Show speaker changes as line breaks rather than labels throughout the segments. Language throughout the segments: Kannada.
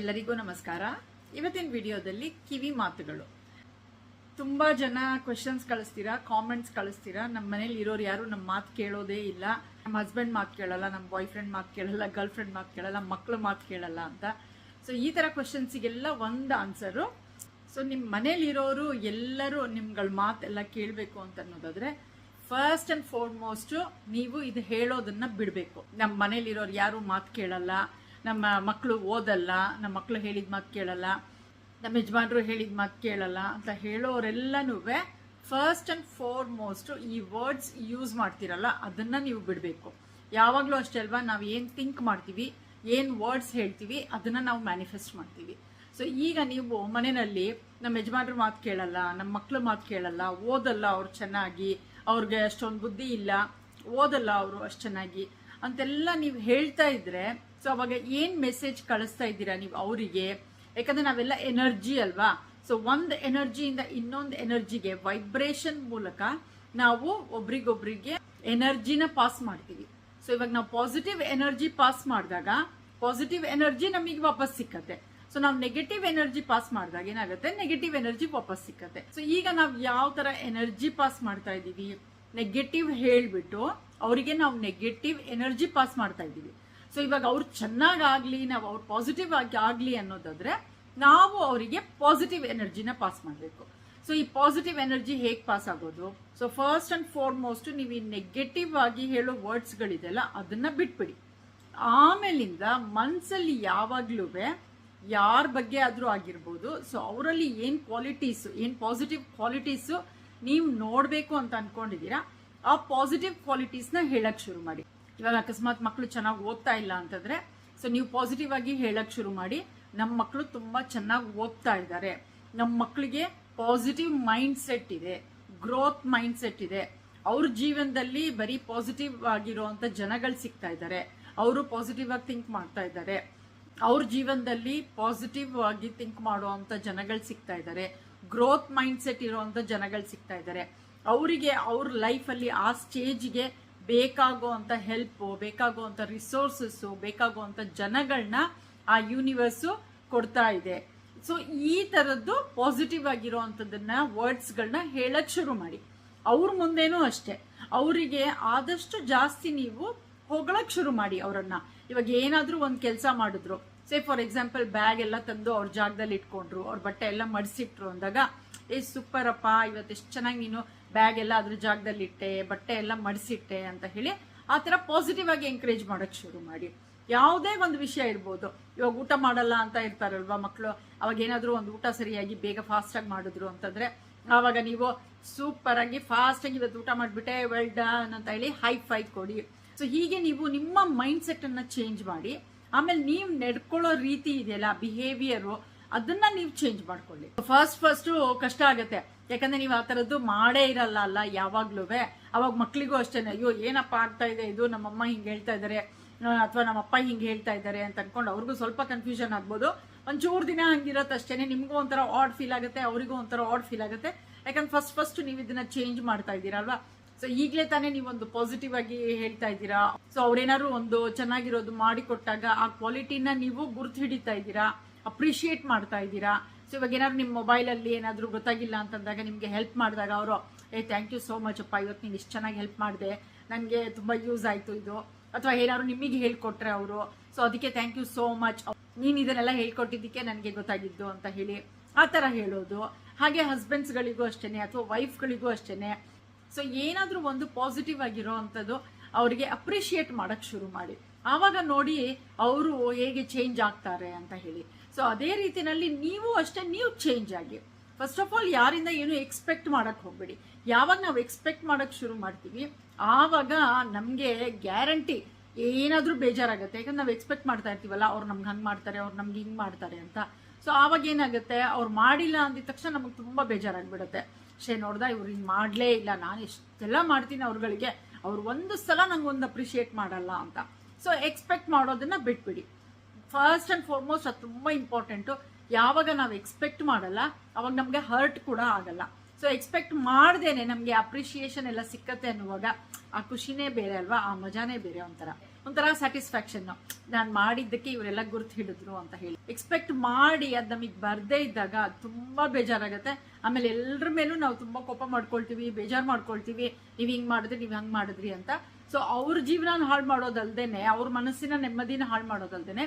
ಎಲ್ಲರಿಗೂ ನಮಸ್ಕಾರ. ಇವತ್ತಿನ ವಿಡಿಯೋದಲ್ಲಿ ಕಿವಿ ಮಾತುಗಳು. ತುಂಬ ಜನ ಕ್ವೆಶನ್ಸ್ ಕಳಿಸ್ತೀರಾ ಕಾಮೆಂಟ್ಸ್ ಕಳಿಸ್ತೀರಾ? ನಮ್ಮ ಮನೇಲಿ ಇರೋರು ಯಾರು ನಮ್ಮ ಮಾತು ಕೇಳೋದೇ ಇಲ್ಲ. ನಮ್ಮ ಹಸ್ಬೆಂಡ್ ಮಾತು ಕೇಳಲ್ಲ ನಮ್ಮ ಬಾಯ್ ಫ್ರೆಂಡ್ ಮಾತು ಕೇಳಲ್ಲ ಗರ್ಲ್ ಫ್ರೆಂಡ್ ಮಾತು ಕೇಳಲ್ಲ ಮಕ್ಕಳು ಮಾತು ಕೇಳಲ್ಲ ಅಂತ. ಸೊ ಈ ಥರ ಕ್ವೆಶನ್ಸಿಗೆಲ್ಲ ಒಂದು ಆನ್ಸರು ಸೊ ನಿಮ್ಮ ಮನೇಲಿ ಇರೋರು ಎಲ್ಲರೂ ನಿಮ್ಗಳ ಮಾತೆಲ್ಲ ಕೇಳಬೇಕು ಅಂತ ಅನ್ನೋದಾದ್ರೆ ಫಸ್ಟ್ ಅಂಡ್ ಫಾರ್ಮೋಸ್ಟ್ ನೀವು ಇದು ಹೇಳೋದನ್ನ ಬಿಡಬೇಕು. ನಮ್ಮ ಮನೇಲಿರೋರು ಯಾರು ಮಾತು ಕೇಳಲ್ಲ. ನಮ್ಮ ಮಕ್ಕಳು ಓದಲ್ಲ, ನಮ್ಮ ಮಕ್ಕಳು ಹೇಳಿದ ಮಾತು ಕೇಳಲ್ಲ, ನಮ್ಮ ಯಜಮಾನರು ಹೇಳಿದ ಮಾತು ಕೇಳಲ್ಲ ಅಂತ ಹೇಳೋರೆಲ್ಲನೂ ಫಸ್ಟ್ ಆ್ಯಂಡ್ ಫೋರ್ ಮೋಸ್ಟು ಈ ವರ್ಡ್ಸ್ ಯೂಸ್ ಮಾಡ್ತೀರಲ್ಲ, ಅದನ್ನು ನೀವು ಬಿಡಬೇಕು. ಯಾವಾಗಲೂ ಅಷ್ಟೇ ಅಲ್ವಾ, ನಾವು ಏನು ಥಿಂಕ್ ಮಾಡ್ತೀವಿ, ಏನು ವರ್ಡ್ಸ್ ಹೇಳ್ತೀವಿ, ಅದನ್ನು ನಾವು ಮ್ಯಾನಿಫೆಸ್ಟ್ ಮಾಡ್ತೀವಿ. ಸೊ ಈಗ ನೀವು ಮನೆಯಲ್ಲಿ ನಮ್ಮ ಯಜಮಾನರು ಮಾತು ಕೇಳಲ್ಲ, ನಮ್ಮ ಮಕ್ಕಳು ಮಾತು ಕೇಳಲ್ಲ, ಓದಲ್ಲ ಅವ್ರು ಚೆನ್ನಾಗಿ, ಅವ್ರಿಗೆ ಅಷ್ಟೊಂದು ಬುದ್ಧಿ ಇಲ್ಲ, ಓದಲ್ಲ ಅವರು ಅಷ್ಟು ಚೆನ್ನಾಗಿ ಅಂತೆಲ್ಲ ನೀವು ಹೇಳ್ತಾ ಇದ್ರೆ ಸೊ ಅವಾಗ ಏನು ಮೆಸೇಜ್ ಕಳಿಸ್ತಾ ಇದ್ದೀರಾ ನೀವು ಅವರಿಗೆ? ಯಾಕಂದ್ರೆ ನಾವೆಲ್ಲ ಎನರ್ಜಿ ಅಲ್ವಾ? ಸೊ ಒಂದು ಎನರ್ಜಿಯಿಂದ ಇನ್ನೊಂದು ಎನರ್ಜಿಗೆ ವೈಬ್ರೇಷನ್ ಮೂಲಕ ನಾವು ಒಬ್ರಿಗೊಬ್ರಿಗೆ ಎನರ್ಜಿನ ಪಾಸ್ ಮಾಡ್ತೀವಿ. ಸೊ ಇವಾಗ ನಾವು ಪಾಸಿಟಿವ್ ಎನರ್ಜಿ ಪಾಸ್ ಮಾಡಿದಾಗ ಪಾಸಿಟಿವ್ ಎನರ್ಜಿ ನಮಗೆ ವಾಪಸ್ ಸಿಕ್ಕತ್ತೆ. ಸೊ ನಾವು ನೆಗೆಟಿವ್ ಎನರ್ಜಿ ಪಾಸ್ ಮಾಡಿದಾಗ ಏನಾಗುತ್ತೆ? ನೆಗೆಟಿವ್ ಎನರ್ಜಿ ವಾಪಸ್ ಸಿಕ್ಕತ್ತೆ. ಸೊ ಈಗ ನಾವು ಯಾವ ತರ ಎನರ್ಜಿ ಪಾಸ್ ಮಾಡ್ತಾ ಇದ್ದೀವಿ? ನೆಗೆಟಿವ್ ಹೇಳ್ಬಿಟ್ಟು ಅವರಿಗೆ ನಾವು ನೆಗೆಟಿವ್ ಎನರ್ಜಿ ಪಾಸ್ ಮಾಡ್ತಾ ಇದ್ದೀವಿ. ಸೊ ಇವಾಗ ಅವ್ರು ಚೆನ್ನಾಗಾಗಲಿ, ನಾವು ಅವ್ರು ಪಾಸಿಟಿವ್ ಆಗಿ ಆಗಲಿ ಅನ್ನೋದಾದ್ರೆ ನಾವು ಅವರಿಗೆ ಪಾಸಿಟಿವ್ ಎನರ್ಜಿನ ಪಾಸ್ ಮಾಡಬೇಕು. ಸೊ ಈ ಪಾಸಿಟಿವ್ ಎನರ್ಜಿ ಹೇಗೆ ಪಾಸ್ ಆಗೋದು? ಸೊ ಫಸ್ಟ್ ಅಂಡ್ ಫಾರ್ಮೋಸ್ಟ್ ನೀವು ಈ ನೆಗೆಟಿವ್ ಆಗಿ ಹೇಳೋ ವರ್ಡ್ಸ್ಗಳಿದೆಲ್ಲ ಅದನ್ನ ಬಿಟ್ಬಿಡಿ. ಆಮೇಲಿಂದ ಮನ್ಸಲ್ಲಿ ಯಾವಾಗ್ಲೂ ಯಾರ ಬಗ್ಗೆ ಆದ್ರೂ ಆಗಿರ್ಬೋದು ಸೊ ಅವರಲ್ಲಿ ಏನ್ ಕ್ವಾಲಿಟೀಸ್ ಏನ್ ಪಾಸಿಟಿವ್ ಕ್ವಾಲಿಟೀಸ್ ನೀವು ನೋಡ್ಬೇಕು ಅಂತ ಅನ್ಕೊಂಡಿದೀರಾ, ಆ ಪಾಸಿಟಿವ್ ಕ್ವಾಲಿಟೀಸ್ನ ಹೇಳಕ್ ಶುರು ಮಾಡಿ. ಇವಾಗ ಅಕಸ್ಮಾತ್ ಮಕ್ಕಳು ಚೆನ್ನಾಗಿ ಓದ್ತಾ ಇಲ್ಲ ಅಂತಂದ್ರೆ ಸೊ ನೀವು ಪಾಸಿಟಿವ್ ಆಗಿ ಹೇಳಕ್ ಶುರು ಮಾಡಿ. ನಮ್ಮ ಮಕ್ಕಳು ತುಂಬಾ ಚೆನ್ನಾಗಿ ಓದ್ತಾ ಇದ್ದಾರೆ. ನಮ್ಮ ಮಕ್ಕಳಿಗೆ ಪಾಸಿಟಿವ್ ಮೈಂಡ್ ಸೆಟ್ ಇದೆ ಗ್ರೋತ್ ಮೈಂಡ್ ಸೆಟ್ ಇದೆ. ಅವ್ರ ಜೀವನದಲ್ಲಿ ಬರೀ ಪಾಸಿಟಿವ್ ಆಗಿರುವಂತ ಜನಗಳು ಸಿಗ್ತಾ ಇದ್ದಾರೆ. ಅವರು ಪಾಸಿಟಿವ್ ಆಗಿ ಥಿಂಕ್ ಮಾಡ್ತಾ ಇದ್ದಾರೆ. ಅವ್ರ ಜೀವನದಲ್ಲಿ ಪಾಸಿಟಿವ್ ಆಗಿ ಥಿಂಕ್ ಮಾಡುವಂತ ಜನಗಳು ಸಿಗ್ತಾ ಇದ್ದಾರೆ. ಗ್ರೋತ್ ಮೈಂಡ್ ಸೆಟ್ ಇರುವಂತ ಜನಗಳು ಸಿಗ್ತಾ ಇದ್ದಾರೆ. ಅವರಿಗೆ ಅವ್ರ ಲೈಫಲ್ಲಿ ಆ ಸ್ಟೇಜ್ಗೆ ಬೇಕಾಗುವಂತ ಹೆಲ್ಪ್ ಬೇಕಾಗುವಂಥ ರಿಸೋರ್ಸಸ್ ಬೇಕಾಗುವಂಥ ಜನಗಳನ್ನ ಆ ಯೂನಿವರ್ಸ್ ಕೊಡ್ತಾ ಇದೆ. ಸೊ ಈ ತರದ್ದು ಪಾಸಿಟಿವ್ ವರ್ಡ್ಸ್ ವರ್ಡ್ಸ್ಗಳನ್ನ ಹೇಳಕ್ ಶುರು ಮಾಡಿ. ಅವ್ರ ಮುಂದೇನೂ ಅಷ್ಟೇ. ಅವರಿಗೆ ಆದಷ್ಟು ಜಾಸ್ತಿ ನೀವು ಹೊಗಳಕ್ ಶುರು ಮಾಡಿ ಅವರನ್ನ. ಇವಾಗ ಏನಾದರೂ ಒಂದು ಕೆಲಸ ಮಾಡಿದ್ರು. ಸೇ ಫಾರ್ ಎಕ್ಸಾಂಪಲ್ ಬ್ಯಾಗ್ ಎಲ್ಲ ತಂದು ಅವ್ರ ಜಾಗದಲ್ಲಿ ಇಟ್ಕೊಂಡ್ರು, ಅವ್ರ ಬಟ್ಟೆ ಎಲ್ಲ ಮಡಿಸಿಟ್ರು ಅಂದಾಗ ಏ, ಸೂಪರಪ್ಪ, ಇವತ್ತು ಎಷ್ಟು ಚೆನ್ನಾಗಿ ನೀನು ಬ್ಯಾಗ್ ಎಲ್ಲ ಅದ್ರ ಜಾಗದಲ್ಲಿ ಇಟ್ಟೆ, ಬಟ್ಟೆ ಎಲ್ಲ ಮಡಿಸಿಟ್ಟೆ ಅಂತ ಹೇಳಿ ಆ ಥರ ಪಾಸಿಟಿವ್ ಆಗಿ ಎಂಕರೇಜ್ ಮಾಡಕ್ ಶುರು ಮಾಡಿ. ಯಾವುದೇ ಒಂದು ವಿಷಯ ಇರ್ಬೋದು. ಇವಾಗ ಊಟ ಮಾಡಲ್ಲ ಅಂತ ಇರ್ತಾರಲ್ವಾ ಮಕ್ಕಳು ಅವಾಗ ಏನಾದರೂ ಒಂದು ಊಟ ಸರಿಯಾಗಿ ಬೇಗ ಫಾಸ್ಟ್ ಆಗಿ ಮಾಡಿದ್ರು ಅಂತಂದ್ರೆ ಆವಾಗ ನೀವು ಸೂಪರಾಗಿ ಫಾಸ್ಟಾಗಿ ಇವತ್ತು ಊಟ ಮಾಡಿಬಿಟ್ಟೆ ವೆಲ್ ಡನ್ ಅಂತ ಹೇಳಿ ಹೈ ಫೈ ಕೊಡಿ. ಸೊ ಹೀಗೆ ನೀವು ನಿಮ್ಮ ಮೈಂಡ್ ಸೆಟ್ ಅನ್ನ ಚೇಂಜ್ ಮಾಡಿ. ಆಮೇಲೆ ನೀವು ನಡ್ಕೊಳ್ಳೋ ರೀತಿ ಇದೆಯಲ್ಲ ಬಿಹೇವಿಯರ್ ಅದನ್ನ ನೀವು ಚೇಂಜ್ ಮಾಡ್ಕೊಳ್ಳಿ. ಫಸ್ಟ್ ಫಸ್ಟ್ ಕಷ್ಟ ಆಗುತ್ತೆ. ಯಾಕಂದ್ರೆ ನೀವು ಆ ತರದ್ದು ಮಾಡೇ ಇರಲ್ಲ ಅಲ್ಲ, ಯಾವಾಗ್ಲೂ. ಅವಾಗ ಮಕ್ಳಿಗೂ ಅಷ್ಟೇನೆ, ಅಯ್ಯೋ, ಏನಪ್ಪ ಆಗ್ತಾ ಇದೆ ಇದು? ನಮ್ಮಮ್ಮ ಹಿಂಗ್ ಹೇಳ್ತಾ ಇದ್ದಾರೆ ಅಥವಾ ನಮ್ಮಪ್ಪ ಹಿಂಗ್ ಹೇಳ್ತಾ ಇದ್ದಾರೆ ಅಂತ ಅನ್ಕೊಂಡು ಅವ್ರಿಗೂ ಸ್ವಲ್ಪ ಕನ್ಫ್ಯೂಷನ್ ಆಗ್ಬೋದು. ಒಂಚೂರು ದಿನ ಹಂಗಿರತ್ತೆ ಅಷ್ಟೇನೆ. ನಿಮ್ಗೂ ಒಂಥರ ಆಡ್ ಫೀಲ್ ಆಗುತ್ತೆ, ಅವರಿಗೂ ಒಂಥರ ಆಡ್ ಫೀಲ್ ಆಗುತ್ತೆ. ಯಾಕಂದ್ರೆ ಫಸ್ಟ್ ಫಸ್ಟ್ ನೀವು ಇದನ್ನ ಚೇಂಜ್ ಮಾಡ್ತಾ ಇದ್ದೀರಲ್ವಾ ಸೊ ಈಗಲೇ ತಾನೇ ನೀವೊಂದು ಪಾಸಿಟಿವ್ ಆಗಿ ಹೇಳ್ತಾ ಇದ್ದೀರಾ? ಸೊ ಅವ್ರೇನಾದ್ರು ಒಂದು ಚೆನ್ನಾಗಿರೋದು ಮಾಡಿಕೊಟ್ಟಾಗ ಆ ಕ್ವಾಲಿಟಿನ ನೀವು ಗುರ್ತು ಹಿಡಿತಾ ಇದ್ದೀರಾ? ಅಪ್ರಿಶಿಯೇಟ್ ಮಾಡ್ತಾ ಇದ್ದೀರಾ? ಸೊ ಇವಾಗ ಏನಾದ್ರು ನಿಮ್ಮ ಮೊಬೈಲಲ್ಲಿ ಏನಾದರೂ ಗೊತ್ತಾಗಿಲ್ಲ ಅಂತಂದಾಗ ನಿಮಗೆ ಹೆಲ್ಪ್ ಮಾಡಿದಾಗ ಅವರು, ಏ ಥ್ಯಾಂಕ್ ಯು ಸೋ ಮಚ್ ಅಪ್ಪ, ಇವತ್ತು ನೀನು ಇಷ್ಟು ಚೆನ್ನಾಗಿ ಹೆಲ್ಪ್ ಮಾಡಿದೆ. ನನಗೆ ತುಂಬ ಯೂಸ್ ಆಯಿತು ಇದು. ಅಥವಾ ಏನಾದ್ರು ನಿಮಗೆ ಹೇಳ್ಕೊಟ್ರೆ ಅವರು ಸೊ ಅದಕ್ಕೆ ಥ್ಯಾಂಕ್ ಯು ಸೋ ಮಚ್ ನೀನು ಇದನ್ನೆಲ್ಲ ಹೇಳ್ಕೊಟ್ಟಿದ್ದಕ್ಕೆ ನನಗೆ ಗೊತ್ತಾಗಿದ್ದು ಅಂತ ಹೇಳಿ ಆ ಥರ ಹೇಳೋದು. ಹಾಗೆ ಹಸ್ಬೆಂಡ್ಸ್ಗಳಿಗೂ ಅಷ್ಟೇನೆ ಅಥವಾ ವೈಫ್ಗಳಿಗೂ ಅಷ್ಟೇನೆ. ಸೊ ಏನಾದರೂ ಒಂದು ಪಾಸಿಟಿವ್ ಆಗಿರೋ ಅಂಥದ್ದು ಅವರಿಗೆ ಅಪ್ರಿಷಿಯೇಟ್ ಮಾಡೋಕ್ಕೆ ಶುರು ಮಾಡಿ. ಆವಾಗ ನೋಡಿ ಅವರು ಹೇಗೆ ಚೇಂಜ್ ಆಗ್ತಾರೆ ಅಂತ ಹೇಳಿ. ಸೊ ಅದೇ ರೀತಿನಲ್ಲಿ ನೀವು ಅಷ್ಟೇ, ನೀವು ಚೇಂಜ್ ಆಗಿ. ಫಸ್ಟ್ ಆಫ್ ಆಲ್ ಯಾರಿಂದ ಏನು ಎಕ್ಸ್ಪೆಕ್ಟ್ ಮಾಡಕ್ ಹೋಗ್ಬೇಡಿ. ಯಾವಾಗ ನಾವು ಎಕ್ಸ್ಪೆಕ್ಟ್ ಮಾಡಕ್ ಶುರು ಮಾಡ್ತೀವಿ, ಆವಾಗ ನಮಗೆ ಗ್ಯಾರಂಟಿ ಏನಾದರೂ ಬೇಜಾರಾಗುತ್ತೆ. ಯಾಕಂದ್ರೆ ನಾವು ಎಕ್ಸ್ಪೆಕ್ಟ್ ಮಾಡ್ತಾ ಇರ್ತೀವಲ್ಲ, ಅವ್ರು ನಮ್ಗೆ ಹಂಗೆ ಮಾಡ್ತಾರೆ, ಅವ್ರು ನಮ್ಗೆ ಹಿಂಗೆ ಮಾಡ್ತಾರೆ ಅಂತ. ಸೊ ಆವಾಗ ಏನಾಗುತ್ತೆ, ಅವ್ರು ಮಾಡಿಲ್ಲ ಅಂದಿದ ತಕ್ಷಣ ನಮಗೆ ತುಂಬಾ ಬೇಜಾರಾಗ್ಬಿಡುತ್ತೆ. ಶೇ ನೋಡ್ದ, ಇವ್ರು ಹಿಂಗೆ ಮಾಡಲೇ ಇಲ್ಲ. ನಾನು ಎಷ್ಟೆಲ್ಲ ಮಾಡ್ತೀನಿ ಅವ್ರುಗಳಿಗೆ. ಅವ್ರು ಒಂದು ಸಲ ನಂಗೆ ಒಂದು ಅಪ್ರಿಷಿಯೇಟ್ ಮಾಡಲ್ಲ ಅಂತ. ಸೊ ಎಕ್ಸ್ಪೆಕ್ಟ್ ಮಾಡೋದನ್ನ ಬಿಟ್ಬಿಡಿ. ಫಸ್ಟ್ ಅಂಡ್ ಫಾರ್ಮೋಸ್ಟ್ ಅದು ತುಂಬ ಇಂಪಾರ್ಟೆಂಟು ಯಾವಾಗ ನಾವು ಎಕ್ಸ್ಪೆಕ್ಟ್ ಮಾಡಲ್ಲ, ಅವಾಗ ನಮಗೆ ಹರ್ಟ್ ಕೂಡ ಆಗಲ್ಲ. ಸೊ ಎಕ್ಸ್ಪೆಕ್ಟ್ ಮಾಡ್ದೇನೆ ನಮಗೆ ಅಪ್ರಿಷಿಯೇಷನ್ ಎಲ್ಲ ಸಿಕ್ಕತ್ತೆ ಅನ್ನುವಾಗ, ಆ ಖುಷಿನೇ ಬೇರೆ ಅಲ್ವಾ, ಆ ಮಜಾನೇ ಬೇರೆ ಒಂಥರ. ಒಂಥರ ಸ್ಯಾಟಿಸ್ಫ್ಯಾಕ್ಷನ್ ನಾನು ಮಾಡಿದ್ದಕ್ಕೆ ಇವರೆಲ್ಲ ಗುರ್ತು ಹಿಡಿದ್ರು ಅಂತ ಹೇಳಿ. ಎಕ್ಸ್ಪೆಕ್ಟ್ ಮಾಡಿ ಅದು ನಮಗೆ ಬರದೇ ಇದ್ದಾಗ ತುಂಬಾ ಬೇಜಾರಾಗುತ್ತೆ. ಆಮೇಲೆ ಎಲ್ಲರ ಮೇಲೂ ನಾವು ತುಂಬಾ ಕೋಪ ಮಾಡ್ಕೊಳ್ತೀವಿ, ಬೇಜಾರು ಮಾಡ್ಕೊಳ್ತೀವಿ. ನೀವು ಹಿಂಗೆ ಮಾಡಿದ್ರಿ, ನೀವು ಹಂಗ್ ಮಾಡಿದ್ರಿ ಅಂತ ಸೊ ಅವ್ರ ಜೀವನ ಹಾಳು ಮಾಡೋದಲ್ದೇನೆ, ಅವ್ರ ಮನಸ್ಸಿನ ನೆಮ್ಮದಿನ ಹಾಳು ಮಾಡೋದಲ್ದೇನೆ,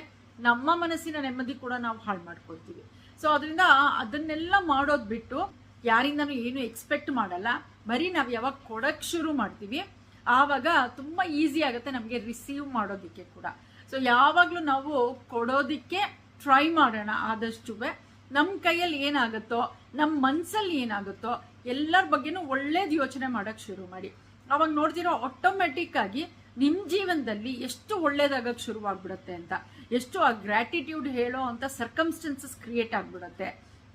ನಮ್ಮ ಮನಸ್ಸಿನ ನೆಮ್ಮದಿ ಕೂಡ ನಾವು ಹಾಳು ಮಾಡ್ಕೊಳ್ತೀವಿ. ಸೊ ಅದರಿಂದ ಅದನ್ನೆಲ್ಲ ಮಾಡೋದ್ ಬಿಟ್ಟು ಯಾರಿಂದನೂ ಏನು ಎಕ್ಸ್ಪೆಕ್ಟ್ ಮಾಡಲ್ಲ. ಬರೀ ನಾವು ಯಾವಾಗ ಕೊಡಕ್ ಶುರು ಮಾಡ್ತೀವಿ, ಆವಾಗ ತುಂಬಾ ಈಸಿ ಆಗುತ್ತೆ ನಮಗೆ ರಿಸೀವ್ ಮಾಡೋದಕ್ಕೆ ಕೂಡ. ಸೊ ಯಾವಾಗಲೂ ನಾವು ಕೊಡೋದಿಕ್ಕೆ ಟ್ರೈ ಮಾಡೋಣ ಆದಷ್ಟು ನಮ್ಮ ಕೈಯಲ್ಲಿ ಏನಾಗುತ್ತೋ ನಮ್ಮ ಮನ್ಸಲ್ಲಿ ಏನಾಗುತ್ತೋ, ಎಲ್ಲರ ಬಗ್ಗೆನೂ ಒಳ್ಳೇದು ಯೋಚನೆ ಮಾಡೋಕ್ಕೆ ಶುರು ಮಾಡಿ. ಅವಾಗ ನೋಡ್ತಿರೋ ಆಟೋಮೆಟಿಕ್ ಆಗಿ ನಿಮ್ಮ ಜೀವನದಲ್ಲಿ ಎಷ್ಟು ಒಳ್ಳೇದಾಗಕ್ಕೆ ಶುರುವಾಗ್ಬಿಡುತ್ತೆ ಅಂತ, ಎಷ್ಟು ಆ ಗ್ರ್ಯಾಟಿಟ್ಯೂಡ್ ಹೇಳೋ ಅಂತ ಸರ್ಕಮ್ಸ್ಟೆನ್ಸಸ್ ಕ್ರಿಯೇಟ್ ಆಗ್ಬಿಡುತ್ತೆ.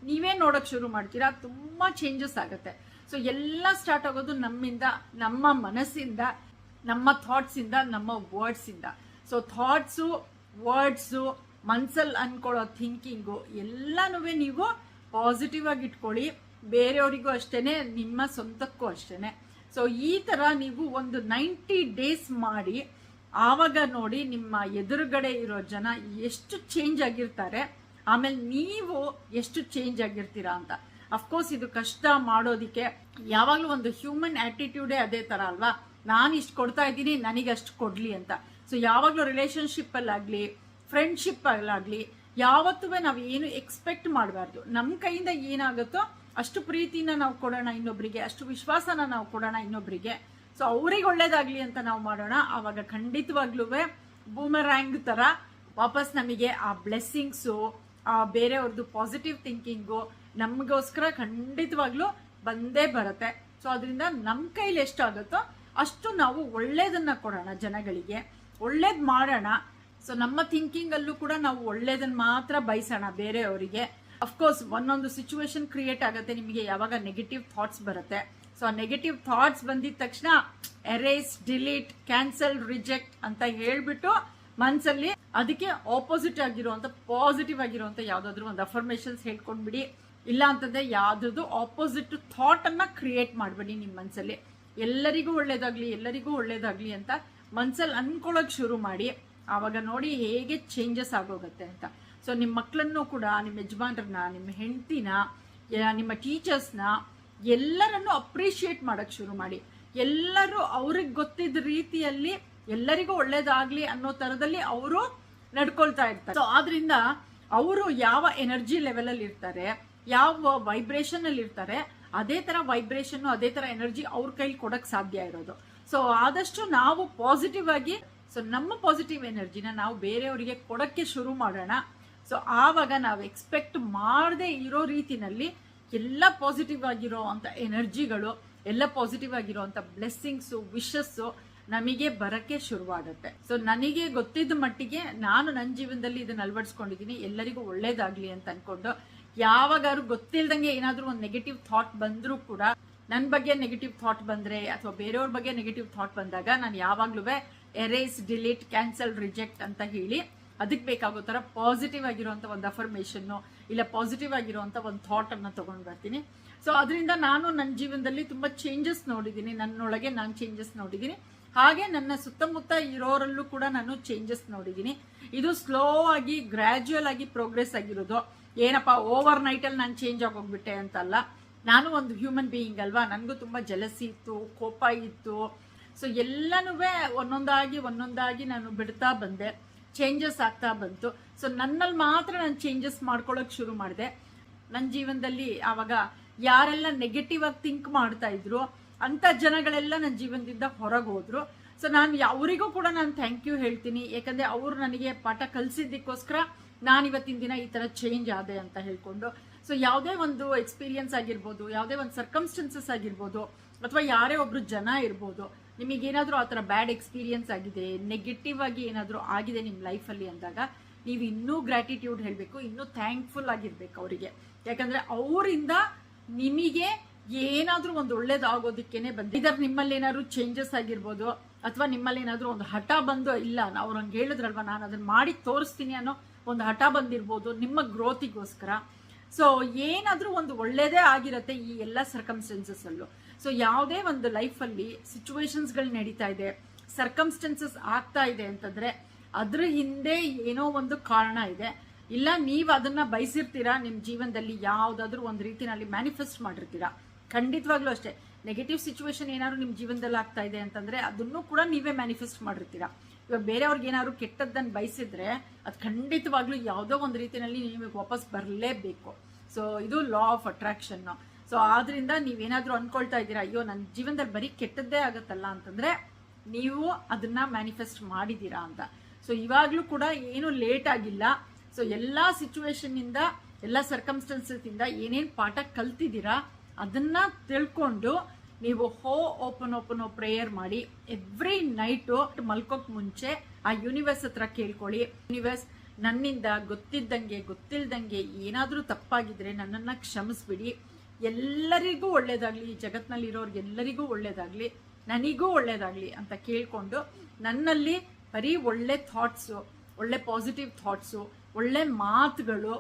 ನೀವೇ ನೋಡೋಕ್ಕೆ ಶುರು ಮಾಡ್ತೀರಾ, ತುಂಬಾ ಚೇಂಜಸ್ ಆಗುತ್ತೆ. ಸೊ ಎಲ್ಲ ಸ್ಟಾರ್ಟ್ ಆಗೋದು ನಮ್ಮಿಂದ, ನಮ್ಮ ಮನಸ್ಸಿಂದ, ನಮ್ಮ ಥಾಟ್ಸ್ ಇಂದ, ನಮ್ಮ ವರ್ಡ್ಸ್ ಇಂದ. ಸೊ ಥಾಟ್ಸು ವರ್ಡ್ಸು ಮನ್ಸಲ್ಲಿ ಅಂದ್ಕೊಳ್ಳೋ ಥಿಂಕಿಂಗು ಎಲ್ಲನೂ ನೀವು ಪಾಸಿಟಿವ್ ಆಗಿ ಇಟ್ಕೊಳ್ಳಿ. ಬೇರೆಯವರಿಗೂ ಅಷ್ಟೇನೆ, ನಿಮ್ಮ ಸ್ವಂತಕ್ಕೂ ಅಷ್ಟೇನೆ. ಸೊ ಈ ತರ ನೀವು ಒಂದು ನೈಂಟಿ ಡೇಸ್ ಮಾಡಿ, ಆವಾಗ ನೋಡಿ ನಿಮ್ಮ ಎದುರುಗಡೆ ಇರೋ ಜನ ಎಷ್ಟು ಚೇಂಜ್ ಆಗಿರ್ತಾರೆ. ಆಮೇಲೆ ನೀವು ಎಷ್ಟು ಚೇಂಜ್ ಆಗಿರ್ತೀರಾ ಅಂತ. ಅಫ್ಕೋರ್ಸ್ ಇದು ಕಷ್ಟ ಮಾಡೋದಿಕ್ಕೆ ಯಾವಾಗಲೂ ಒಂದು ಹ್ಯೂಮನ್ ಆಟಿಟ್ಯೂಡೇ ಅದೇ ತರ ಅಲ್ವಾ? ನಾನು ಇಷ್ಟು ಕೊಡ್ತಾ ಇದ್ದೀನಿ, ನನಗೆ ಅಷ್ಟು ಕೊಡ್ಲಿ ಅಂತ. ಸೊ ಯಾವಾಗಲೂ ರಿಲೇಶನ್ಶಿಪ್ ಫ್ರೆಂಡ್ಶಿಪ್ಪಲ್ಲಾಗಲಿ ಯಾವತ್ತೂ ನಾವು ಏನು ಎಕ್ಸ್ಪೆಕ್ಟ್ ಮಾಡಬಾರ್ದು. ನಮ್ಮ ಕೈಯಿಂದ ಏನಾಗುತ್ತೋ ಅಷ್ಟು ಪ್ರೀತಿನ ನಾವು ಕೊಡೋಣ ಇನ್ನೊಬ್ಬರಿಗೆ ಅಷ್ಟು ವಿಶ್ವಾಸನ ನಾವು ಕೊಡೋಣ ಇನ್ನೊಬ್ಬರಿಗೆ ಸೊ ಅವ್ರಿಗೆ ಒಳ್ಳೇದಾಗ್ಲಿ ಅಂತ ನಾವು ಮಾಡೋಣ. ಆವಾಗ ಖಂಡಿತವಾಗ್ಲೂ ಬೂಮರ್ಯಾಂಗ್ ತರ ವಾಪಸ್ ನಮಗೆ ಆ ಬ್ಲೆಸ್ಸಿಂಗ್ಸು ಆ ಬೇರೆಯವ್ರದ್ದು ಪಾಸಿಟಿವ್ ಥಿಂಕಿಂಗು ನಮಗೋಸ್ಕರ ಖಂಡಿತವಾಗ್ಲೂ ಬಂದೇ ಬರುತ್ತೆ. ಸೊ ಅದರಿಂದ ನಮ್ಮ ಕೈಲಿ ಎಷ್ಟಾಗುತ್ತೋ ಅಷ್ಟು ನಾವು ಒಳ್ಳೇದನ್ನ ಕೊಡೋಣ ಜನಗಳಿಗೆ. ಒಳ್ಳೇದು ಮಾಡೋಣ. ಸೊ ನಮ್ಮ ಥಿಂಕಿಂಗಲ್ಲೂ ಕೂಡ ನಾವು ಒಳ್ಳೇದನ್ನ ಮಾತ್ರ ಬಯಸೋಣ ಬೇರೆಯವರಿಗೆ. ಅಫ್ಕೋರ್ಸ್ ಒಂದೊಂದು ಸಿಚುವೇಶನ್ ಕ್ರಿಯೇಟ್ ಆಗುತ್ತೆ. ನಿಮಗೆ ಯಾವಾಗ ನೆಗೆಟಿವ್ ಥಾಟ್ಸ್ ಬರುತ್ತೆ. ಸೊ ಆ ನೆಗೆಟಿವ್ ಥಾಟ್ಸ್ ಬಂದಿದ ತಕ್ಷಣ ಎರೇಸ್ ಡಿಲೀಟ್ ಕ್ಯಾನ್ಸಲ್ ರಿಜೆಕ್ಟ್ ಅಂತ ಹೇಳ್ಬಿಟ್ಟು ಮನ್ಸಲ್ಲಿ ಅದಕ್ಕೆ ಆಪೋಸಿಟ್ ಆಗಿರುವಂತ ಪಾಸಿಟಿವ್ ಆಗಿರುವಂತ ಯಾವ್ದಾದ್ರು ಒಂದು ಅಫರ್ಮೇಶನ್ಸ್ ಹೇಳ್ಕೊಂಡ್ಬಿಡಿ. ಇಲ್ಲ ಅಂತಂದ್ರೆ ಯಾವ್ದು ಆಪೋಸಿಟ್ ಥಾಟ್ ಅನ್ನ ಕ್ರಿಯೇಟ್ ಮಾಡಬೇಡಿ ನಿಮ್ಮ ಮನ್ಸಲ್ಲಿ. ಎಲ್ಲರಿಗೂ ಒಳ್ಳೇದಾಗ್ಲಿ ಎಲ್ಲರಿಗೂ ಒಳ್ಳೇದಾಗ್ಲಿ ಅಂತ ಮನ್ಸಲ್ಲಿ ಅನ್ಕೊಳಕ್ ಶುರು ಮಾಡಿ. ಆವಾಗ ನೋಡಿ ಹೇಗೆ ಚೇಂಜಸ್ ಆಗೋಗುತ್ತೆ ಅಂತ. ಸೊ ನಿಮ್ಮ ಮಕ್ಕಳನ್ನು ಕೂಡ, ನಿಮ್ಮ ಯಜಮಾನ್ರನ್ನ, ನಿಮ್ಮ ಹೆಂಡತಿನ ನಿಮ್ಮ ಟೀಚರ್ಸ್ನ ಎಲ್ಲರನ್ನು ಅಪ್ರಿಷಿಯೇಟ್ ಮಾಡೋಕ್ಕೆ ಶುರು ಮಾಡಿ. ಎಲ್ಲರೂ ಅವ್ರಿಗೆ ಗೊತ್ತಿದ್ದ ರೀತಿಯಲ್ಲಿ ಎಲ್ಲರಿಗೂ ಒಳ್ಳೇದಾಗಲಿ ಅನ್ನೋ ತರದಲ್ಲಿ ಅವರು ನಡ್ಕೊಳ್ತಾ ಇರ್ತಾರೆ. ಸೊ ಆದ್ರಿಂದ ಅವರು ಯಾವ ಎನರ್ಜಿ ಲೆವೆಲಲ್ಲಿ ಇರ್ತಾರೆ, ಯಾವ ವೈಬ್ರೇಷನ್ ಅಲ್ಲಿ ಇರ್ತಾರೆ, ಅದೇ ತರ ವೈಬ್ರೇಷನ್ ಅದೇ ತರ ಎನರ್ಜಿ ಅವ್ರ ಕೈಲಿ ಕೊಡಕ್ ಸಾಧ್ಯ ಇರೋದು. ಸೊ ಆದಷ್ಟು ನಾವು ಪಾಸಿಟಿವ್ ಆಗಿ ಸೊ ನಮ್ಮ ಪಾಸಿಟಿವ್ ಎನರ್ಜಿನ ನಾವು ಬೇರೆಯವರಿಗೆ ಕೊಡೋಕ್ಕೆ ಶುರು ಮಾಡೋಣ. ಸೊ ಆವಾಗ ನಾವು ಎಕ್ಸ್ಪೆಕ್ಟ್ ಮಾಡದೇ ಇರೋ ರೀತಿನಲ್ಲಿ ಎಲ್ಲ ಪಾಸಿಟಿವ್ ಆಗಿರೋ ಅಂತ ಎನರ್ಜಿಗಳು, ಎಲ್ಲ ಪಾಸಿಟಿವ್ ಆಗಿರೋ ಅಂತ ಬ್ಲೆಸ್ಸಿಂಗ್ಸು ವಿಶಸ್ಸು ನಮಗೆ ಬರಕ್ಕೆ ಶುರುವಾಗುತ್ತೆ. ಸೊ ನನಗೆ ಗೊತ್ತಿದ್ದ ಮಟ್ಟಿಗೆ ನಾನು ನನ್ನ ಜೀವನದಲ್ಲಿ ಇದನ್ನ ಅಳವಡಿಸ್ಕೊಂಡಿದ್ದೀನಿ ಎಲ್ಲರಿಗೂ ಒಳ್ಳೇದಾಗ್ಲಿ ಅಂತ ಅನ್ಕೊಂಡು ಯಾವಾಗಾದ್ರೂ ಗೊತ್ತಿಲ್ದಂಗೆ ಏನಾದ್ರೂ ಒಂದು ನೆಗೆಟಿವ್ ಥಾಟ್ ಬಂದರೂ ಕೂಡ ನನ್ನ ಬಗ್ಗೆ ನೆಗೆಟಿವ್ ಥಾಟ್ ಬಂದ್ರೆ ಅಥವಾ ಬೇರೆಯವ್ರ ಬಗ್ಗೆ ನೆಗೆಟಿವ್ ಥಾಟ್ ಬಂದಾಗ ನಾನು ಯಾವಾಗ್ಲೂ ಎರೇಸ್ ಡಿಲೀಟ್ ಕ್ಯಾನ್ಸಲ್ ರಿಜೆಕ್ಟ್ ಅಂತ ಹೇಳಿ ಅದಕ್ಕೆ ಬೇಕಾಗೋ ಥರ ಪಾಸಿಟಿವ್ ಆಗಿರುವಂಥ ಒಂದು ಅಫರ್ಮೇಷನ್ನು ಇಲ್ಲ ಪಾಸಿಟಿವ್ ಆಗಿರುವಂಥ ಒಂದು ಥಾಟನ್ನು ತೊಗೊಂಡು ಬರ್ತೀನಿ. ಸೊ ಅದರಿಂದ ನಾನು ನನ್ನ ಜೀವನದಲ್ಲಿ ತುಂಬ ಚೇಂಜಸ್ ನೋಡಿದ್ದೀನಿ. ನನ್ನೊಳಗೆ ನಾನು ಚೇಂಜಸ್ ನೋಡಿದ್ದೀನಿ. ಹಾಗೆ ನನ್ನ ಸುತ್ತಮುತ್ತ ಇರೋರಲ್ಲೂ ಕೂಡ ನಾನು ಚೇಂಜಸ್ ನೋಡಿದ್ದೀನಿ. ಇದು ಸ್ಲೋ ಆಗಿ ಗ್ರ್ಯಾಜುವಲ್ ಆಗಿ ಪ್ರೋಗ್ರೆಸ್ ಆಗಿರೋದು. ಏನಪ್ಪ ಓವರ್ ನೈಟಲ್ಲಿ ನಾನು ಚೇಂಜ್ ಆಗೋಗ್ಬಿಟ್ಟೆ ಅಂತಲ್ಲ. ನಾನು ಒಂದು ಹ್ಯೂಮನ್ ಬೀಯಿಂಗ್ ಅಲ್ವಾ? ನನಗೂ ತುಂಬ ಜಲಸಿ ಇತ್ತು, ಕೋಪ ಇತ್ತು. ಸೊ ಎಲ್ಲನೂ ಒಂದೊಂದಾಗಿ ಒಂದೊಂದಾಗಿ ನಾನು ಬಿಡ್ತಾ ಬಂದೆ. ಚೇಂಜಸ್ ಆಗ್ತಾ ಬಂತು. ಸೊ ನನ್ನಲ್ಲಿ ಮಾತ್ರ ನಾನು ಚೇಂಜಸ್ ಮಾಡ್ಕೊಳ್ಳೋಕೆ ಶುರು ಮಾಡಿದೆ. ನನ್ನ ಜೀವನದಲ್ಲಿ ಆವಾಗ ಯಾರೆಲ್ಲ ನೆಗೆಟಿವ್ ಆಗಿ ಥಿಂಕ್ ಮಾಡ್ತಾ ಇದ್ರು ಅಂತ ಜನಗಳೆಲ್ಲ ನನ್ನ ಜೀವನದಿಂದ ಹೊರಗೆ ಹೋದ್ರು. ಸೊ ನಾನು ಅವರಿಗೂ ಕೂಡ ನಾನು ಥ್ಯಾಂಕ್ ಯು ಹೇಳ್ತೀನಿ. ಯಾಕಂದ್ರೆ ಅವರು ನನಗೆ ಪಾಠ ಕಲಿಸಿದ್ದಕ್ಕೋಸ್ಕರ ನಾನು ಇವತ್ತಿನ ದಿನ ಈ ತರ ಚೇಂಜ್ ಆದೆ ಅಂತ ಹೇಳ್ಕೊಂಡು. ಸೊ ಯಾವುದೇ ಒಂದು ಎಕ್ಸ್ಪೀರಿಯನ್ಸ್ ಆಗಿರ್ಬೋದು, ಯಾವುದೇ ಒಂದು ಸರ್ಕಮ್ಸ್ಟೆನ್ಸಸ್ ಆಗಿರ್ಬೋದು, ಅಥವಾ ಯಾರೇ ಒಬ್ರು ಜನ ಇರ್ಬೋದು ನಿಮಗೇನಾದರೂ ಆ ಥರ ಬ್ಯಾಡ್ ಎಕ್ಸ್ಪೀರಿಯನ್ಸ್ ಆಗಿದೆ ನೆಗೆಟಿವ್ ಆಗಿ ಏನಾದರೂ ಆಗಿದೆ ನಿಮ್ಮ ಲೈಫಲ್ಲಿ ಅಂದಾಗ ನೀವು ಇನ್ನೂ ಗ್ರ್ಯಾಟಿಟ್ಯೂಡ್ ಹೇಳಬೇಕು, ಇನ್ನೂ ಥ್ಯಾಂಕ್ಫುಲ್ ಆಗಿರಬೇಕು ಅವರಿಗೆ. ಯಾಕಂದರೆ ಅವರಿಂದ ನಿಮಗೆ ಏನಾದರೂ ಒಂದು ಒಳ್ಳೇದಾಗೋದಕ್ಕೇನೆ ಬಂದು ಇದರ ನಿಮ್ಮಲ್ಲಿ ಏನಾದರೂ ಚೇಂಜಸ್ ಆಗಿರ್ಬೋದು, ಅಥವಾ ನಿಮ್ಮಲ್ಲಿ ಏನಾದರೂ ಒಂದು ಹಠ ಬಂದು ಇಲ್ಲ ಅವ್ರು ಹಂಗೆ ಹೇಳಿದ್ರಲ್ವ, ನಾನು ಅದನ್ನು ಮಾಡಿ ತೋರಿಸ್ತೀನಿ ಅನ್ನೋ ಒಂದು ಹಠ ಬಂದಿರ್ಬೋದು ನಿಮ್ಮ ಗ್ರೋತಿಗೋಸ್ಕರ ಸೊ ಏನಾದರೂ ಒಂದು ಒಳ್ಳೆಯದೇ ಆಗಿರುತ್ತೆ ಈ ಎಲ್ಲ ಸರ್ಕಮ್ಸ್ಟೆನ್ಸಸ್ ಅಲ್ಲೂ. ಸೊ ಯಾವುದೇ ಒಂದು ಲೈಫಲ್ಲಿ ಸಿಚುವೇಶನ್ಸ್ಗಳು ನಡೀತಾ ಇದೆ ಸರ್ಕಮ್ಸ್ಟೆನ್ಸಸ್ ಆಗ್ತಾ ಇದೆ ಅಂತಂದರೆ ಅದ್ರ ಹಿಂದೆ ಏನೋ ಒಂದು ಕಾರಣ ಇದೆ. ಇಲ್ಲ, ನೀವು ಅದನ್ನ ಬಯಸಿರ್ತೀರಾ? ನಿಮ್ಮ ಜೀವನದಲ್ಲಿ ಯಾವುದಾದ್ರೂ ಒಂದು ರೀತಿನಲ್ಲಿ ಮ್ಯಾನಿಫೆಸ್ಟ್ ಮಾಡಿರ್ತೀರಾ? ಖಂಡಿತವಾಗ್ಲೂ ಅಷ್ಟೇ. ನೆಗೆಟಿವ್ ಸಿಚುವೇಶನ್ ಏನಾದ್ರು ನಿಮ್ಮ ಜೀವನದಲ್ಲಿ ಆಗ್ತಾ ಇದೆ ಅಂತಂದ್ರೆ ಅದನ್ನು ಕೂಡ ನೀವೇ ಮ್ಯಾನಿಫೆಸ್ಟ್ ಮಾಡಿರ್ತೀರಾ? ಇವಾಗ ಬೇರೆಯವ್ರಿಗೆ ಏನಾದ್ರು ಕೆಟ್ಟದ್ದನ್ನು ಬಯಸಿದ್ರೆ ಅದು ಖಂಡಿತವಾಗ್ಲೂ ಯಾವುದೋ ಒಂದು ರೀತಿಯಲ್ಲಿ ನಿಮಗೆ ವಾಪಸ್ ಬರಲೇಬೇಕು. ಸೊ ಇದು ಲಾ ಆಫ್ ಅಟ್ರಾಕ್ಷನ್ ಸೊ ಆದ್ರಿಂದ ನೀವೇನಾದರೂ ಅನ್ಕೊಳ್ತಾ ಇದ್ದೀರಾ, ಅಯ್ಯೋ ನನ್ನ ಜೀವನದಲ್ಲಿ ಬರೀ ಕೆಟ್ಟದ್ದೇ ಆಗುತ್ತಲ್ಲ ಅಂತಂದ್ರೆ, ನೀವು ಅದನ್ನ ಮ್ಯಾನಿಫೆಸ್ಟ್ ಮಾಡಿದ್ದೀರಾ ಅಂತ. ಸೊ ಇವಾಗ್ಲೂ ಕೂಡ ಏನು ಲೇಟ್ ಆಗಿಲ್ಲ. ಸೊ ಎಲ್ಲಾ ಸಿಚುವೇಶನ್ನಿಂದ ಎಲ್ಲ ಸರ್ಕಮ್ಸ್ಟೆನ್ಸಸ್ಸಿಂದ ಏನೇನ್ ಪಾಠ ಕಲ್ತಿದ್ದೀರಾ, ಅದನ್ನ ತಿಳ್ಕೊಂಡು ನೀವು ಹೋ ಓಪನ್ ಓಪನ್ ಪ್ರೇಯರ್ ಮಾಡಿ ಎವ್ರಿ ನೈಟು ಮಲ್ಕೋಕ್ ಮುಂಚೆ ಆ ಯೂನಿವರ್ಸ್ ಹತ್ರ ಕೇಳ್ಕೊಳ್ಳಿ. ಯೂನಿವರ್ಸ್ ನನ್ನಿಂದ ಗೊತ್ತಿದ್ದಂಗೆ, ಗೊತ್ತಿಲ್ದಂಗೆ ಏನಾದರೂ ತಪ್ಪಾಗಿದ್ರೆ ನನ್ನನ್ನ ಕ್ಷಮಿಸ್ಬಿಡಿ. ಎಲ್ಲರಿಗೂ ಒಳ್ಳೇದಾಗ್ಲಿ, ಈ ಜಗತ್ನಲ್ಲಿ ಇರೋರ್ಗೆಲ್ಲರಿಗೂ ಒಳ್ಳೇದಾಗ್ಲಿ, ನನಗೂ ಒಳ್ಳೇದಾಗ್ಲಿ ಅಂತ ಕೇಳ್ಕೊಂಡು ನನ್ನಲ್ಲಿ ಬರೀ ಒಳ್ಳೆ ಥಾಟ್ಸು ಒಳ್ಳೆ ಪಾಸಿಟಿವ್ ಥಾಟ್ಸು ಒಳ್ಳೆ ಮಾತುಗಳು,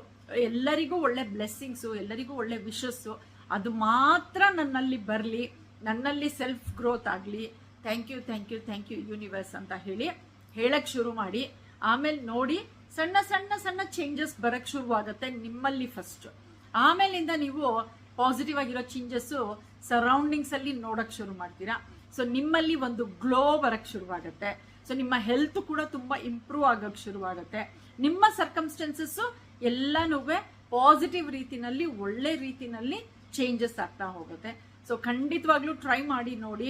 ಎಲ್ಲರಿಗೂ ಒಳ್ಳೆ ಬ್ಲೆಸ್ಸಿಂಗ್ಸು ಎಲ್ಲರಿಗೂ ಒಳ್ಳೆ ವಿಶಸ್ಸು ಅದು ಮಾತ್ರ ನನ್ನಲ್ಲಿ ಬರಲಿ, ನನ್ನಲ್ಲಿ ಸೆಲ್ಫ್ ಗ್ರೋತ್ ಆಗಲಿ. Thank you thank you thank you universe ಅಂತ ಹೇಳಿ ಹೇಳಕ್ಕೆ ಶುರು ಮಾಡಿ. ಆಮೇಲೆ ನೋಡಿ ಸಣ್ಣ ಸಣ್ಣ ಸಣ್ಣ ಚೇಂಜಸ್ ಬರಕ್ಕೆ ಶುರುವಾಗುತ್ತೆ ನಿಮ್ಮಲ್ಲಿ ಫಸ್ಟ್ ಆಮೇಲಿಂದ ನೀವು ಪಾಸಿಟಿವ್ ಆಗಿರೋ ಚೇಂಜಸ್ಸು ಸರೌಂಡಿಂಗ್ಸಲ್ಲಿ ಅಲ್ಲಿ ನೋಡಕ್ ಶುರು ಮಾಡ್ತೀರಾ? ಸೊ ನಿಮ್ಮಲ್ಲಿ ಒಂದು ಗ್ಲೋ ಬರಕ್ ಶುರುವಾಗುತ್ತೆ. ಸೊ ನಿಮ್ಮ ಹೆಲ್ತ್ ಕೂಡ ತುಂಬಾ ಇಂಪ್ರೂವ್ ಆಗಕ್ ಶುರುವಾಗುತ್ತೆ. ನಿಮ್ಮ ಸರ್ಕಮ್ಸ್ಟೆನ್ಸಸ್ ಎಲ್ಲನೂ ಪಾಸಿಟಿವ್ ರೀತಿನಲ್ಲಿ, ಒಳ್ಳೆ ರೀತಿನಲ್ಲಿ ಚೇಂಜಸ್ ಆಗ್ತಾ ಹೋಗುತ್ತೆ. ಸೊ ಖಂಡಿತವಾಗ್ಲೂ ಟ್ರೈ ಮಾಡಿ ನೋಡಿ.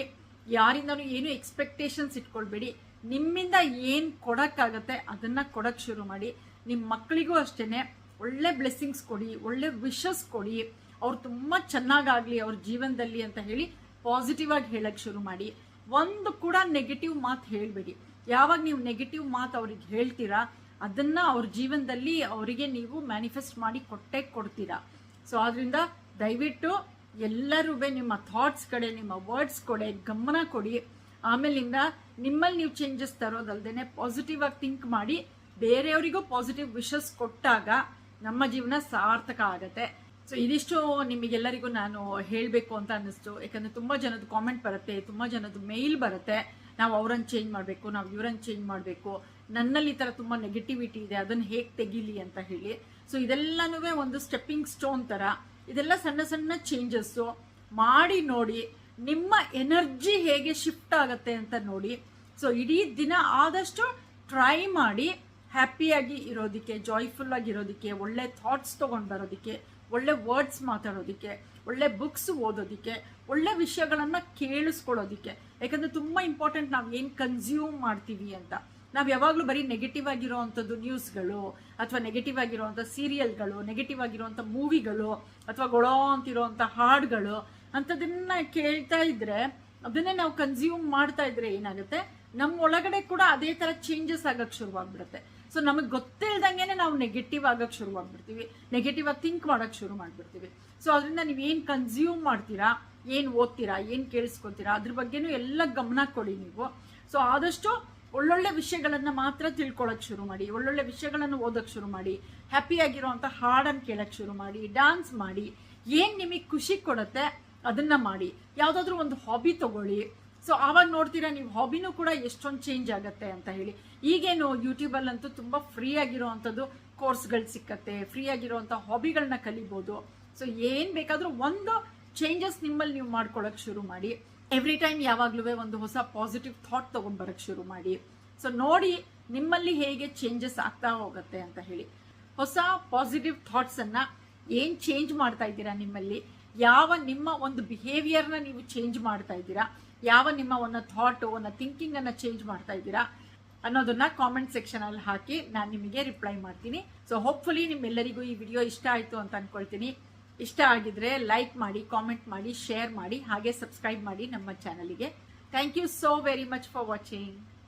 ಯಾರಿಂದನೂ ಏನು ಎಕ್ಸ್ಪೆಕ್ಟೇಷನ್ಸ್ ಇಟ್ಕೊಳ್ಬೇಡಿ. ನಿಮ್ಮಿಂದ ಏನು ಕೊಡೋಕ್ಕಾಗತ್ತೆ ಅದನ್ನ ಕೊಡಕ್ ಶುರು ಮಾಡಿ. ನಿಮ್ಮ ಮಕ್ಕಳಿಗೂ ಅಷ್ಟೇ ಒಳ್ಳೆ ಬ್ಲೆಸ್ಸಿಂಗ್ಸ್ ಕೊಡಿ, ಒಳ್ಳೆ ವಿಶಸ್ ಕೊಡಿ. ಅವ್ರು ತುಂಬ ಚೆನ್ನಾಗಾಗ್ಲಿ ಅವ್ರ ಜೀವನದಲ್ಲಿ ಅಂತ ಹೇಳಿ ಪಾಸಿಟಿವ್ ಆಗಿ ಹೇಳಕ್ ಶುರು ಮಾಡಿ. ಒಂದು ಕೂಡ ನೆಗೆಟಿವ್ ಮಾತು ಹೇಳಬೇಡಿ. ಯಾವಾಗ ನೀವು ನೆಗೆಟಿವ್ ಮಾತು ಅವ್ರಿಗೆ ಹೇಳ್ತೀರಾ, ಅದನ್ನ ಅವ್ರ ಜೀವನದಲ್ಲಿ ಅವರಿಗೆ ನೀವು ಮ್ಯಾನಿಫೆಸ್ಟ್ ಮಾಡಿ ಕೊಟ್ಟೆ ಕೊಡ್ತೀರಾ. ಸೊ ಆದ್ರಿಂದ ದಯವಿಟ್ಟು ಎಲ್ಲರೂ ನಿಮ್ಮ ಥಾಟ್ಸ್ ಕಡೆ, ನಿಮ್ಮ ವರ್ಡ್ಸ್ ಕಡೆ, ಗಮನ ಕೊಡಿ. ಆಮೇಲಿಂದ ನಿಮ್ಮಲ್ಲಿ ನೀವು ಚೇಂಜಸ್ ತರೋದಲ್ದೇನೆ ಪಾಸಿಟಿವ್ ಆಗಿ ಥಿಂಕ್ ಮಾಡಿ, ಬೇರೆಯವರಿಗೂ ಪಾಸಿಟಿವ್ ವಿಷಸ್ ಕೊಟ್ಟಾಗ ನಮ್ಮ ಜೀವನ ಸಾರ್ಥಕ ಆಗತ್ತೆ. ಸೊ ಇದಿಷ್ಟು ನಿಮಗೆಲ್ಲರಿಗೂ ನಾನು ಹೇಳಬೇಕು ಅಂತ ಅನ್ನಿಸ್ತು. ಯಾಕಂದರೆ ತುಂಬ ಜನದ ಕಾಮೆಂಟ್ ಬರುತ್ತೆ, ತುಂಬ ಜನದ ಮೇಲ್ ಬರುತ್ತೆ. ನಾವು ಅವರನ್ನು ಚೇಂಜ್ ಮಾಡಬೇಕು, ನಾವು ಇವರನ್ನು ಚೇಂಜ್ ಮಾಡಬೇಕು. ನನ್ನಲ್ಲಿ ಈ ಥರ ತುಂಬ ನೆಗೆಟಿವಿಟಿ ಇದೆ, ಅದನ್ನು ಹೇಗೆ ತೆಗೀಲಿ ಅಂತ ಹೇಳಿ. ಸೊ ಇದೆಲ್ಲನೂ ಒಂದು ಸ್ಟೆಪ್ಪಿಂಗ್ ಸ್ಟೋನ್ ಥರ ಇದೆಲ್ಲ ಸಣ್ಣ ಸಣ್ಣ ಚೇಂಜಸ್ಸು ಮಾಡಿ ನೋಡಿ, ನಿಮ್ಮ ಎನರ್ಜಿ ಹೇಗೆ ಶಿಫ್ಟ್ ಆಗುತ್ತೆ ಅಂತ ನೋಡಿ. ಸೊ ಇಡೀ ದಿನ ಆದಷ್ಟು ಟ್ರೈ ಮಾಡಿ ಹ್ಯಾಪಿಯಾಗಿ ಇರೋದಕ್ಕೆ ಜಾಯ್ಫುಲ್ ಆಗಿರೋದಕ್ಕೆ ಒಳ್ಳೆ ಥಾಟ್ಸ್ ತೊಗೊಂಡು ಬರೋದಕ್ಕೆ ಒಳ್ಳೆ ವರ್ಡ್ಸ್ ಮಾತಾಡೋದಕ್ಕೆ, ಒಳ್ಳೆ ಬುಕ್ಸ್ ಓದೋದಕ್ಕೆ, ಒಳ್ಳೆ ವಿಷಯಗಳನ್ನು ಕೇಳಿಸ್ಕೊಳ್ಳೋದಕ್ಕೆ. ಯಾಕಂದ್ರೆ ತುಂಬ ಇಂಪಾರ್ಟೆಂಟ್ ನಾವು ಏನು ಕನ್ಸ್ಯೂಮ್ ಮಾಡ್ತೀವಿ ಅಂತ. ನಾವು ಯಾವಾಗಲೂ ಬರೀ ನೆಗೆಟಿವ್ ಆಗಿರೋವಂಥದ್ದು ನ್ಯೂಸ್ಗಳು ಅಥವಾ ನೆಗೆಟಿವ್ ಆಗಿರೋವಂಥ ಸೀರಿಯಲ್ಗಳು ನೆಗೆಟಿವ್ ಆಗಿರೋವಂಥ ಮೂವಿಗಳು ಅಥವಾ ಗೊಳೋ ಅಂತಿರೋವಂಥ ಹಾಡುಗಳು ಅಂಥದನ್ನ ಕೇಳ್ತಾ ಇದ್ರೆ, ಅದನ್ನೇ ನಾವು ಕನ್ಸ್ಯೂಮ್ ಮಾಡ್ತಾ ಇದ್ರೆ ಏನಾಗುತ್ತೆ? ನಮ್ಮ ಒಳಗಡೆ ಕೂಡ ಅದೇ ತರ ಚೇಂಜಸ್ ಆಗಕ್ ಶುರುವಾಗ್ಬಿಡುತ್ತೆ. ಸೊ ನಮಗೆ ಗೊತ್ತಿಲ್ದಂಗೆ ನಾವು ನೆಗೆಟಿವ್ ಶುರು ಶುರುವಾಗ್ಬಿಡ್ತೀವಿ ನೆಗೆಟಿವ್ ಆಗಿ ಥಿಂಕ್ ಮಾಡೋಕ್ಕೆ ಶುರು ಮಾಡಿಬಿಡ್ತೀವಿ. ಸೊ ಅದರಿಂದ ನೀವು ಏನು ಕನ್ಸ್ಯೂಮ್ ಮಾಡ್ತೀರಾ, ಏನು ಓದ್ತೀರಾ, ಏನು ಕೇಳಿಸ್ಕೊತೀರಾ, ಅದ್ರ ಬಗ್ಗೆನೂ ಎಲ್ಲ ಗಮನ ಕೊಡಿ ನೀವು. ಸೊ ಆದಷ್ಟು ಒಳ್ಳೊಳ್ಳೆ ವಿಷಯಗಳನ್ನು ಮಾತ್ರ ತಿಳ್ಕೊಳ್ಳೋಕ್ಕೆ ಶುರು ಮಾಡಿ, ಒಳ್ಳೊಳ್ಳೆ ವಿಷಯಗಳನ್ನು ಓದೋಕ್ಕೆ ಶುರು ಮಾಡಿ ಹ್ಯಾಪಿ ಆಗಿರುವಂತ ಹಾಡನ್ನು ಕೇಳೋಕ್ಕೆ ಶುರು ಮಾಡಿ ಡ್ಯಾನ್ಸ್ ಮಾಡಿ, ಏನು ನಿಮಗೆ ಖುಷಿ ಕೊಡುತ್ತೆ ಅದನ್ನು ಮಾಡಿ. ಯಾವುದಾದ್ರೂ ಒಂದು ಹಾಬಿ ತಗೊಳ್ಳಿ ಸೊ ಆವಾಗ ನೋಡ್ತೀರಾ, ನೀವು ಹಾಬಿನೂ ಕೂಡ ಎಷ್ಟೊಂದು ಚೇಂಜ್ ಆಗುತ್ತೆ ಅಂತ ಹೇಳಿ. ಈಗೇನು ಯೂಟ್ಯೂಬಲ್ಲಂತೂ ತುಂಬ ಫ್ರೀ ಆಗಿರುವಂಥದ್ದು ಕೋರ್ಸ್ಗಳು ಸಿಕ್ಕತ್ತೆ ಫ್ರೀ ಆಗಿರೋವಂಥ ಹಾಬಿಗಳನ್ನ ಕಲಿಬೋದು. ಸೊ ಏನು ಬೇಕಾದರೂ ಒಂದು ಚೇಂಜಸ್ ನಿಮ್ಮಲ್ಲಿ ನೀವು ಮಾಡ್ಕೊಳ್ಳೋಕೆ ಶುರು ಮಾಡಿ. ಎವ್ರಿ ಟೈಮ್ ಯಾವಾಗಲೂ ಒಂದು ಹೊಸ ಪಾಸಿಟಿವ್ ಥಾಟ್ ತಗೊಂಡ್ ಬರಕ್ ಶುರು ಮಾಡಿ. ಸೊ ನೋಡಿ ನಿಮ್ಮಲ್ಲಿ ಹೇಗೆ ಚೇಂಜಸ್ ಆಗ್ತಾ ಹೋಗುತ್ತೆ ಅಂತ ಹೇಳಿ. ಹೊಸ ಪಾಸಿಟಿವ್ ಥಾಟ್ಸನ್ನು ಏನ್ ಚೇಂಜ್ ಮಾಡ್ತಾ ಇದ್ದೀರಾ ನಿಮ್ಮಲ್ಲಿ? ಯಾವ ನಿಮ್ಮ ಒಂದು ಬಿಹೇವಿಯರ್ನ ನೀವು ಚೇಂಜ್ ಮಾಡ್ತಾ ಇದ್ದೀರಾ? ಯಾವ ನಿಮ್ಮ ಒಂದು ಥಾಟು ಒಂದು ಥಿಂಕಿಂಗನ್ನು ಚೇಂಜ್ ಮಾಡ್ತಾ ಇದ್ದೀರಾ ಅನ್ನೋದನ್ನ ಕಾಮೆಂಟ್ ಸೆಕ್ಷನಲ್ಲಿ ಹಾಕಿ ನಾನು ನಿಮಗೆ ರಿಪ್ಲೈ ಮಾಡ್ತೀನಿ. ಸೊ ಹೋಪ್ಫುಲಿ ನಿಮ್ಮೆಲ್ಲರಿಗೂ ಈ ವಿಡಿಯೋ ಇಷ್ಟ ಆಯಿತು ಅಂತ ಅಂದ್ಕೊಳ್ತೀನಿ ಇಷ್ಟ ಆಗಿದ್ರೆ ಲೈಕ್ ಮಾಡಿ ಕಾಮೆಂಟ್ ಮಾಡಿ ಶೇರ್ ಮಾಡಿ, ಹಾಗೆ ಸಬ್ಸ್ಕ್ರೈಬ್ ಮಾಡಿ ನಮ್ಮ ಚಾನಲಿಗೆ thank you so very much for watching